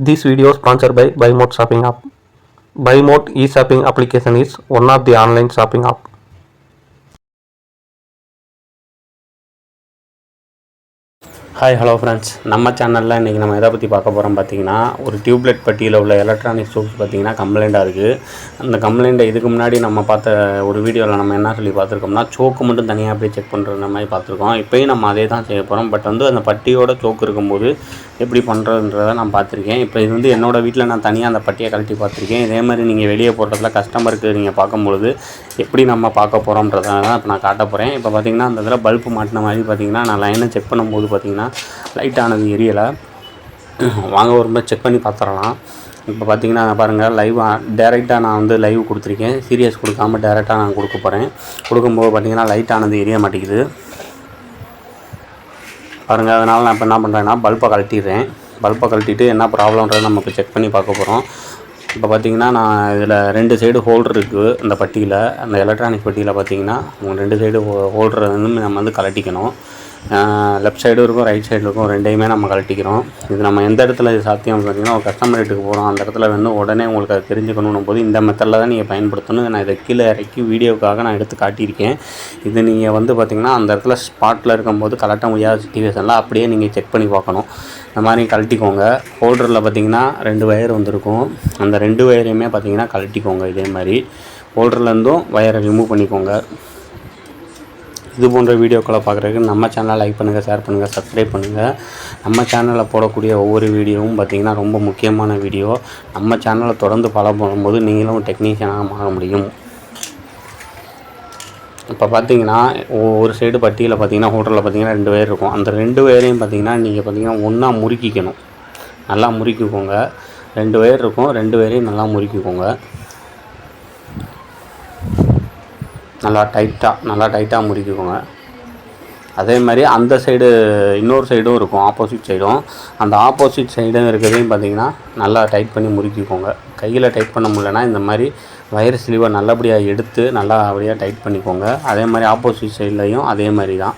This video is sponsored by BuyMode Shopping app. BuyMode e-shopping application is one of the online shopping app. Hi hello friends நம்ம சேனலில் இன்றைக்கி நம்ம எதை பற்றி பார்க்க போகிறோம் பார்த்தீங்கன்னா ஒரு டியூப்லைட் பட்டியில் உள்ள எலக்ட்ரானிக் சோப்ஸ் பார்த்தீங்கன்னா கம்ப்ளைண்ட்டாக இருக்குது அந்த கம்ப்ளைண்ட்டை இதுக்கு முன்னாடி நம்ம பார்த்த ஒரு வீடியோவில் நம்ம என்ன சொல்லி பார்த்துருக்கோம்னா சோக்கு மட்டும் தனியாக அப்படியே செக் பண்ணுற மாதிரி பார்த்துருக்கோம். இப்போயும் நம்ம அதே தான் செய்ய போகிறோம் பட் வந்து அந்த பட்டியோட சோக்கு இருக்கும்போது எப்படி பண்ணுறதுன்றதை நான் பார்த்துருக்கேன். இப்போ இது வந்து என்னோடய வீட்டில் நான் தனியாக அந்த பட்டியை கழட்டி பார்த்துருக்கேன். இதே மாதிரி நீங்கள் வெளியே போடுறதுல கஸ்டமருக்கு நீங்கள் பார்க்கும்பொழுது எப்படி நம்ம பார்க்க போகிறோன்றதை தான் இப்போ நான் காட்ட போகிறேன் இப்போ பார்த்தீங்கன்னா அந்த இதில் பல்ப் மாட்டின மாதிரி பார்த்தீங்கன்னா நான் லைனை செக் பண்ணும்போது பார்த்தீங்கன்னா லைட் ஆனது எரியலை. வாங்க ஒரு முறை செக் பண்ணி பார்த்துடலாம். இப்போ பார்த்தீங்கன்னா பாருங்கள் லைவ் டேரெக்டாக நான் வந்து லைவ் கொடுத்துருக்கேன். சீரியஸ் கொடுக்காம டேரெக்டாக நான் கொடுக்க போகிறேன் கொடுக்கும்போது பார்த்தீங்கன்னா லைட் ஆனது எரிய மாட்டேங்குது. பாருங்கள் அதனால் நான் இப்போ என்ன பண்ணுறேன்னா பல்பை கழட்டிடுறேன். பல்பை கழட்டிட்டு என்ன ப்ராப்ளம்ன்றதை நம்ம இப்போ செக் பண்ணி பார்க்க போகிறோம் இப்போ பார்த்தீங்கன்னா நான் இதில் ரெண்டு சைடு ஹோல்டர் இருக்குது இந்த பட்டியில். அந்த எலக்ட்ரானிக் பட்டியில் பார்த்தீங்கன்னா ரெண்டு சைடு ஹோல்டர் வந்து நம்ம வந்து கழட்டிக்கணும். லெஃப்ட் சைடும் இருக்கும் ரைட் சைடு இருக்கும் ரெண்டையுமே நம்ம கழட்டிக்கிறோம். இது நம்ம எந்த இடத்துல இது சாத்தியம் பார்த்தீங்கன்னா ஒரு கஸ்டமர் ரேட்டுக்கு போகிறோம் அந்த இடத்துல வந்து உடனே உங்களுக்கு அது தெரிஞ்சுக்கணும் போது இந்த மெத்தடில் தான் நீங்கள் பயன்படுத்தணும். நான் இதை கீழே இறக்கி வீடியோக்காக நான் எடுத்து காட்டியிருக்கேன். இது நீங்கள் வந்து பார்த்திங்கன்னா அந்த இடத்துல ஸ்பாட்டில் இருக்கும்போது கலட்ட முடியாத சுச்சுவேஷனில் அப்படியே நீங்கள் செக் பண்ணி பார்க்கணும். இந்த மாதிரி கழட்டிக்கோங்க. ஹோல்டரில் பார்த்தீங்கன்னா ரெண்டு வயர் வந்திருக்கும். அந்த ரெண்டு வயரையுமே பார்த்தீங்கன்னா கழட்டிக்கோங்க இதே மாதிரி. ஹோல்டர்லேருந்தும் வயரை ரிமூவ் பண்ணிக்கோங்க. இது போன்ற வீடியோக்களை பார்க்குறதுக்கு நம்ம சேனலை லைக் பண்ணுங்கள் ஷேர் பண்ணுங்கள் சப்ஸ்கிரைப் பண்ணுங்கள் நம்ம சேனலில் போடக்கூடிய ஒவ்வொரு வீடியோவும் பார்த்திங்கன்னா ரொம்ப முக்கியமான வீடியோ. நம்ம சேனலை தொடர்ந்து ஃபாலோ பண்ணும்போது நீங்களும் டெக்னீஷியனாக மாற முடியும். இப்போ பார்த்தீங்கன்னா ஒரு சைடு பட்டியில் பார்த்தீங்கன்னா ஹோட்டலில் பார்த்தீங்கன்னா ரெண்டு பேர் இருக்கும். அந்த ரெண்டு பேரையும் பார்த்தீங்கன்னா நீங்கள் பார்த்தீங்கன்னா ஒன்றா முறுக்கிக்கணும். நல்லா முறுக்கிக்கோங்க. ரெண்டு பேர் இருக்கும். ரெண்டு பேரையும் நல்லா முறுக்கிக்கோங்க. நல்லா டைட்டாக நல்லா டைட்டாக முறுக்கிக்கோங்க அதே மாதிரி அந்த சைடு இன்னொரு சைடும் இருக்கும் ஆப்போசிட் சைடும் அந்த ஆப்போசிட் சைடும் இருக்கிறதையும் பார்த்திங்கன்னா நல்லா டைட் பண்ணி முறுக்கிக்கோங்க கையில் டைட் பண்ண முடியலன்னா இந்த மாதிரி வயர் ஸ்லீவை நல்லபடியாக எடுத்து நல்லா அப்படியாக டைட் பண்ணிக்கோங்க. அதே மாதிரி ஆப்போசிட் சைட்லேயும் அதே மாதிரி தான்.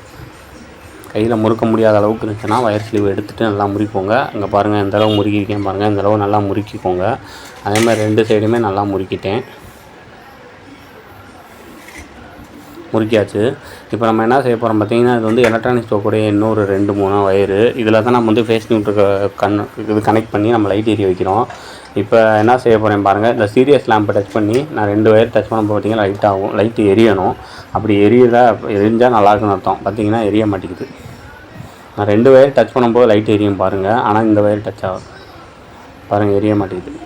கையில் முறுக்க முடியாத அளவுக்கு இருந்துச்சுன்னா வயர் ஸ்லீவ் எடுத்துகிட்டு நல்லா முறிக்கோங்க அங்கே பாருங்கள் எந்தளவு முறுக்கிருக்கேன் பாருங்கள் இந்தளவு நல்லா முறுக்கிக்கோங்க. அதே மாதிரி ரெண்டு சைடுமே நல்லா முறுக்கிட்டேன். முறுக்கியாச்சு. இப்போ நம்ம என்ன செய்ய போகிறோம் பார்த்தீங்கன்னா இது வந்து எலக்ட்ரானிக் ஸ்டோக்குடைய இன்னொரு ரெண்டு மூணு ஒயரு இதில் தான் நம்ம வந்து ஃபேஸ் நியூட்ரு கண் இது கனெக்ட் பண்ணி நம்ம லைட் ஏரிய வைக்கிறோம். இப்போ என்ன செய்ய போகிறேன் பாருங்கள் இந்த சீரியஸ் லேம்பை டச் பண்ணி நான் ரெண்டு வயர் டச் பண்ண பார்த்தீங்கன்னா லைட் ஆகும் லைட்டு எரியணும். அப்படி எரியதா எரிஞ்சால் நல்லாயிருக்குன்னு அர்த்தம். பார்த்தீங்கன்னா எரிய மாட்டேங்குது. நான் ரெண்டு வயர் டச் பண்ணும்போது லைட் எரியும் பாருங்கள் ஆனால் இந்த வயர் டச் ஆகும் பாருங்கள் எரிய மாட்டேங்குது.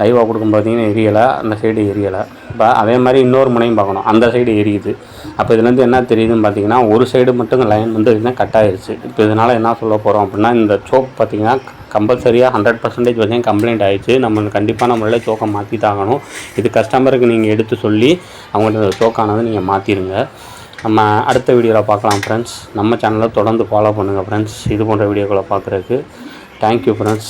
லைவாக கொடுக்கும் பார்த்தீங்கன்னா எரியலை அந்த சைடு எரியலை. இப்போ அதே மாதிரி இன்னொரு முனையும் பார்க்கணும். அந்த சைடு எரியுது. அப்போ இதுலேருந்து என்ன தெரியுதுன்னு பார்த்தீங்கன்னா ஒரு சைடு மட்டும் லைன் வந்து இதுனா கட் ஆயிடுச்சு இப்போ இதனால் என்ன சொல்ல போகிறோம் அப்படின்னா இந்த சோப் பார்த்தீங்கன்னா கம்பல்சரியாக ஹண்ட்ரட் பர்சன்டேஜ் பார்த்தீங்கன்னா கம்ப்ளைண்ட் ஆயிடுச்சு. நம்ம கண்டிப்பாக முறையில் சோக்கை மாற்றி தாங்கணும் இது கஸ்டமருக்கு நீங்கள் எடுத்து சொல்லி அவங்கள்ட்ட சோக்கானதை நீங்கள் மாற்றிடுங்க நம்ம அடுத்த வீடியோவில் பார்க்கலாம் ஃப்ரெண்ட்ஸ் நம்ம சேனலை தொடர்ந்து ஃபாலோ பண்ணுங்கள் ஃப்ரெண்ட்ஸ் இது போன்ற வீடியோக்களை பார்க்குறதுக்கு தேங்க்யூ ஃப்ரெண்ட்ஸ்